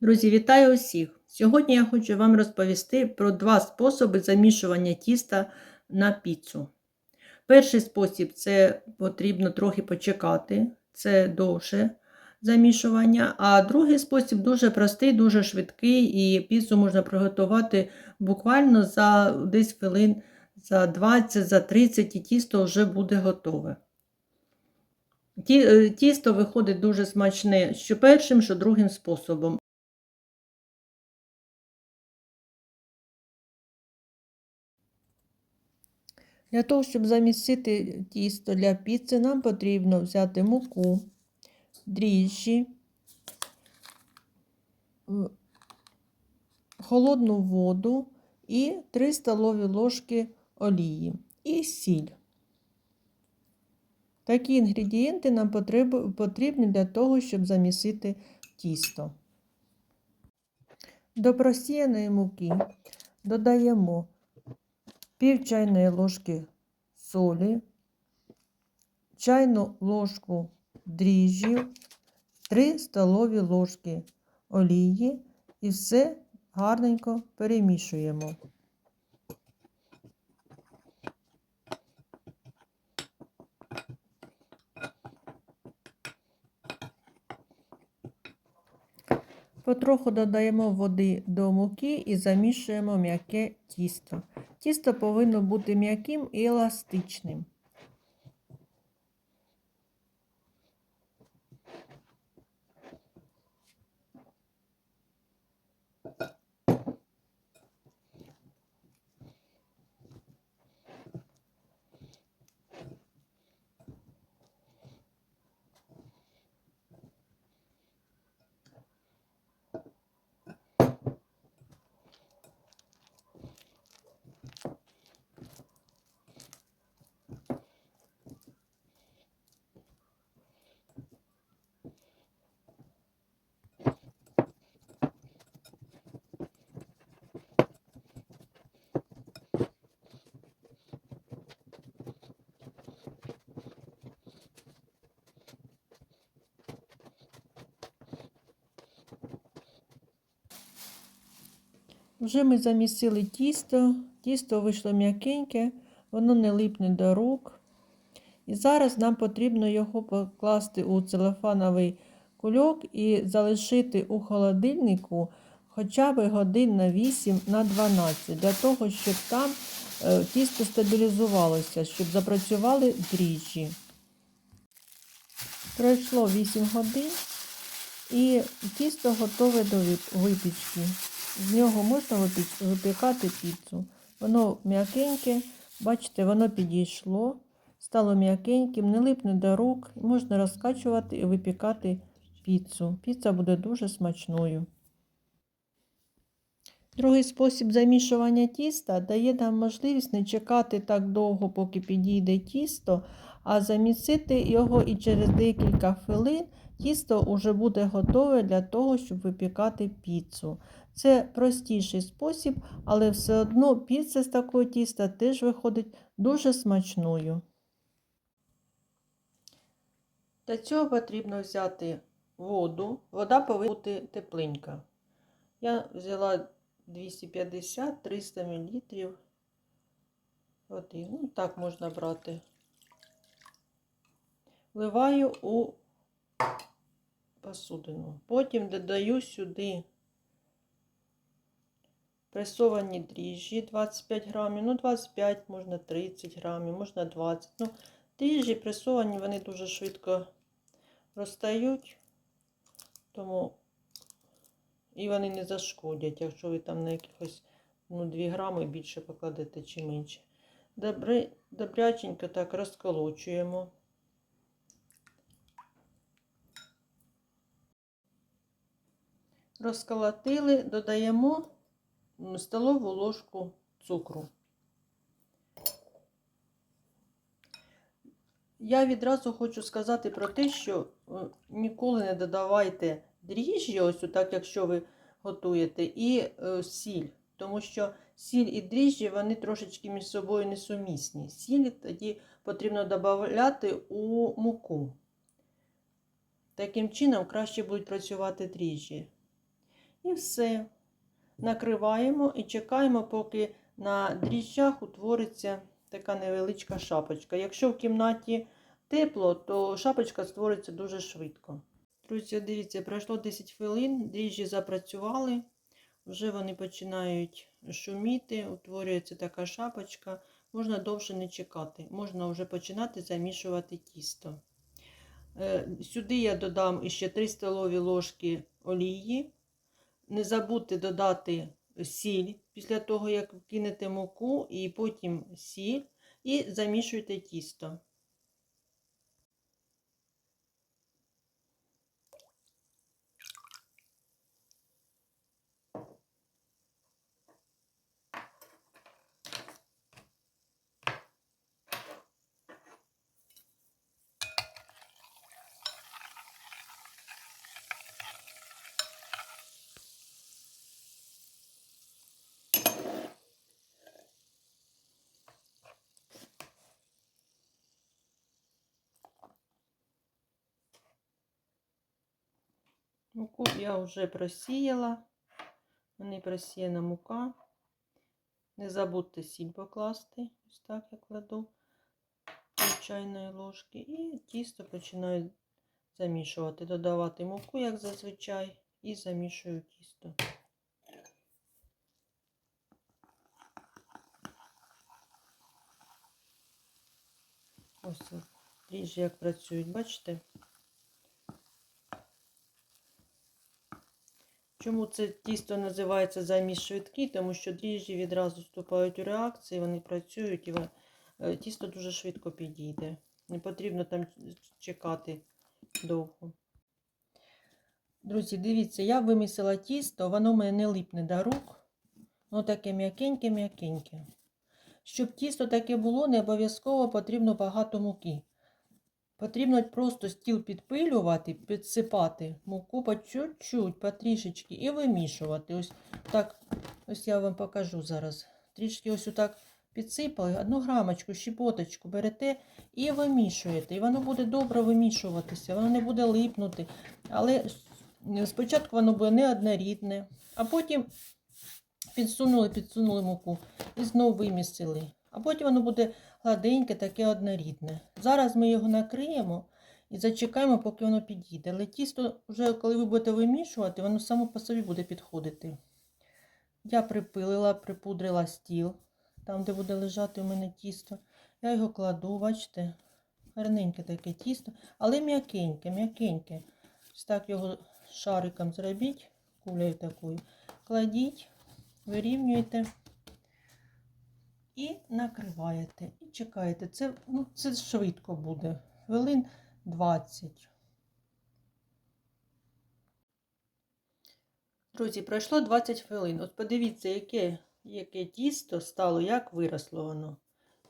Друзі, вітаю усіх! Сьогодні я хочу вам розповісти про два способи замішування тіста на піцу. Перший спосіб це потрібно трохи почекати, це довше замішування. А другий спосіб дуже простий, дуже швидкий, і піцу можна приготувати буквально за десь хвилин за 20, за 30 і тісто вже буде готове. Е, Тісто виходить дуже смачне що першим, що другим способом. Для того, щоб замісити тісто для піци, нам потрібно взяти муку, дріжджі, холодну воду і 3 столові ложки олії і сіль. Такі інгредієнти нам потрібні для того, щоб замісити тісто. До просіяної муки додаємо пів чайної ложки солі, чайну ложку дріжджів, 3 столові ложки олії і все гарненько перемішуємо. Потроху додаємо води до муки і замішуємо м'яке тісто. Тісто повинно бути м'яким і еластичним. Вже ми замісили тісто, тісто вийшло м'якеньке, воно не липне до рук. І зараз нам потрібно його покласти у целофановий кульок і залишити у холодильнику хоча б годин на 8 на 12, для того, щоб там е, тісто стабілізувалося, щоб запрацювали дріжджі. Пройшло 8 годин і тісто готове до випічки. З нього можна випікати піцу. Воно м'якеньке, бачите, воно підійшло, стало м'якеньким, не липне до рук, можна розкачувати і випікати піцу. Піца буде дуже смачною. Другий спосіб замішування тіста дає нам можливість не чекати так довго, поки підійде тісто, а замісити його і через декілька хвилин тісто вже буде готове для того, щоб випікати піцу. Це простіший спосіб, але все одно піца з такого тіста теж виходить дуже смачною. Для цього потрібно взяти воду. Вода повинна бути тепленька. Я взяла 250-300 мл води. Ну, так можна брати. Вливаю у посудину. Потім додаю сюди пресовані дріжджі 25 грамів, ну 25, можна 30 грамів, можна 20. Ну, дріжджі пресовані, вони дуже швидко розтають, тому і вони не зашкодять, якщо ви там на якихось ну, 2 грами більше покладете чи менше. Добре, добряченько так розколочуємо. Розколотили, додаємо столову ложку цукру. Я відразу хочу сказати про те, що е, ніколи не додавайте дріжджі, ось так, якщо ви готуєте, і е, сіль. Тому що сіль і дріжджі вони трошечки між собою несумісні. Сіль тоді потрібно додати у муку. Таким чином краще будуть працювати дріжджі. І все. Накриваємо і чекаємо, поки на дріжджах утвориться така невеличка шапочка. Якщо в кімнаті тепло, то шапочка створиться дуже швидко. Друзі, дивіться, пройшло 10 хвилин, дріжджі запрацювали, вже вони починають шуміти, утворюється така шапочка. Можна довше не чекати, можна вже починати замішувати тісто. Е, Сюди я додам ще 3 столові ложки олії. Не забудьте додати сіль після того, як кинете муку, і потім сіль, і замішуйте тісто. Муку я вже просіяла. Мене просіяна мука. Не забудьте сіль покласти, ось так я кладу пів чайної ложки. І тісто починаю замішувати. Додавати муку, як зазвичай, і замішую тісто. Ось дріжджі як працюють, бачите? Чому це тісто називається заміс швидкий? Тому що дріжджі відразу вступають у реакції, вони працюють і е, тісто дуже швидко підійде. Не потрібно там чекати довго. Друзі, дивіться, я вимісила тісто, воно мене не липне до рук. Воно таке м'якеньке-м'якеньке. Щоб тісто таке було, не обов'язково потрібно багато муки. Потрібно просто стіл підпилювати, підсипати муку по чуть-чуть, потрішечки і вимішувати. Ось так, ось я вам покажу зараз. Трішки ось отак підсипали, одну грамочку, щепоточку берете і вимішуєте. І воно буде добре вимішуватися, воно не буде липнути. Але спочатку воно буде неоднорідне, а потім підсунули, підсунули муку і знову вимісили. А потім воно буде гладеньке, таке однорідне. Зараз ми його накриємо і зачекаємо, поки воно підійде. Але тісто, вже коли ви будете вимішувати, воно само по собі буде підходити. Я припилила, припудрила стіл, там, де буде лежати у мене тісто. Я його кладу, бачите, гарненьке таке тісто, але м'якеньке, м'якеньке. Ось так його шариком зробіть, кулею такою. Кладіть, вирівнюєте і накриваєте. І чекаєте. Це, ну, це швидко буде. Хвилин 20. Друзі, пройшло 20 хвилин. От подивіться, яке, яке тісто стало, як виросло воно.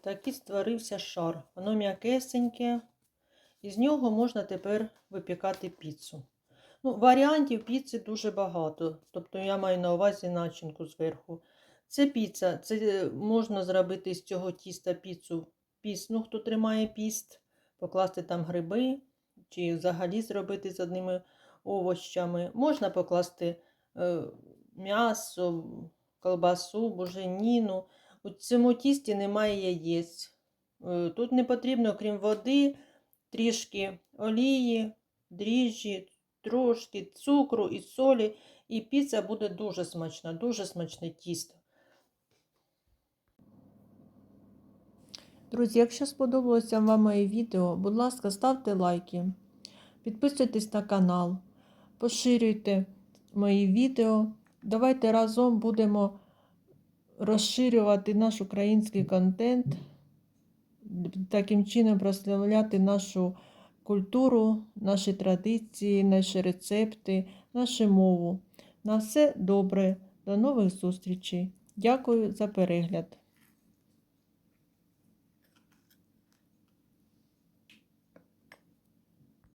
Такий створився шар. Воно м'якесеньке. І з нього можна тепер випікати піцу. Ну, Варіантів піци дуже багато. Тобто я маю на увазі начинку зверху. Це піца. Це можна зробити з цього тіста піцу пісну, хто тримає піст, покласти там гриби, чи взагалі зробити з одними овощами. Можна покласти е, м'ясо, колбасу, буженіну. У цьому тісті немає яєць. Е, тут не потрібно, крім води, трішки олії, дріжджі, трошки цукру і солі. І піца буде дуже смачна, дуже смачне тісто. Друзі, якщо сподобалося вам моє відео, будь ласка, ставте лайки, підписуйтесь на канал, поширюйте мої відео. Давайте разом будемо розширювати наш український контент, таким чином прославляти нашу культуру, наші традиції, наші рецепти, нашу мову. На все добре, до нових зустрічей. Дякую за перегляд.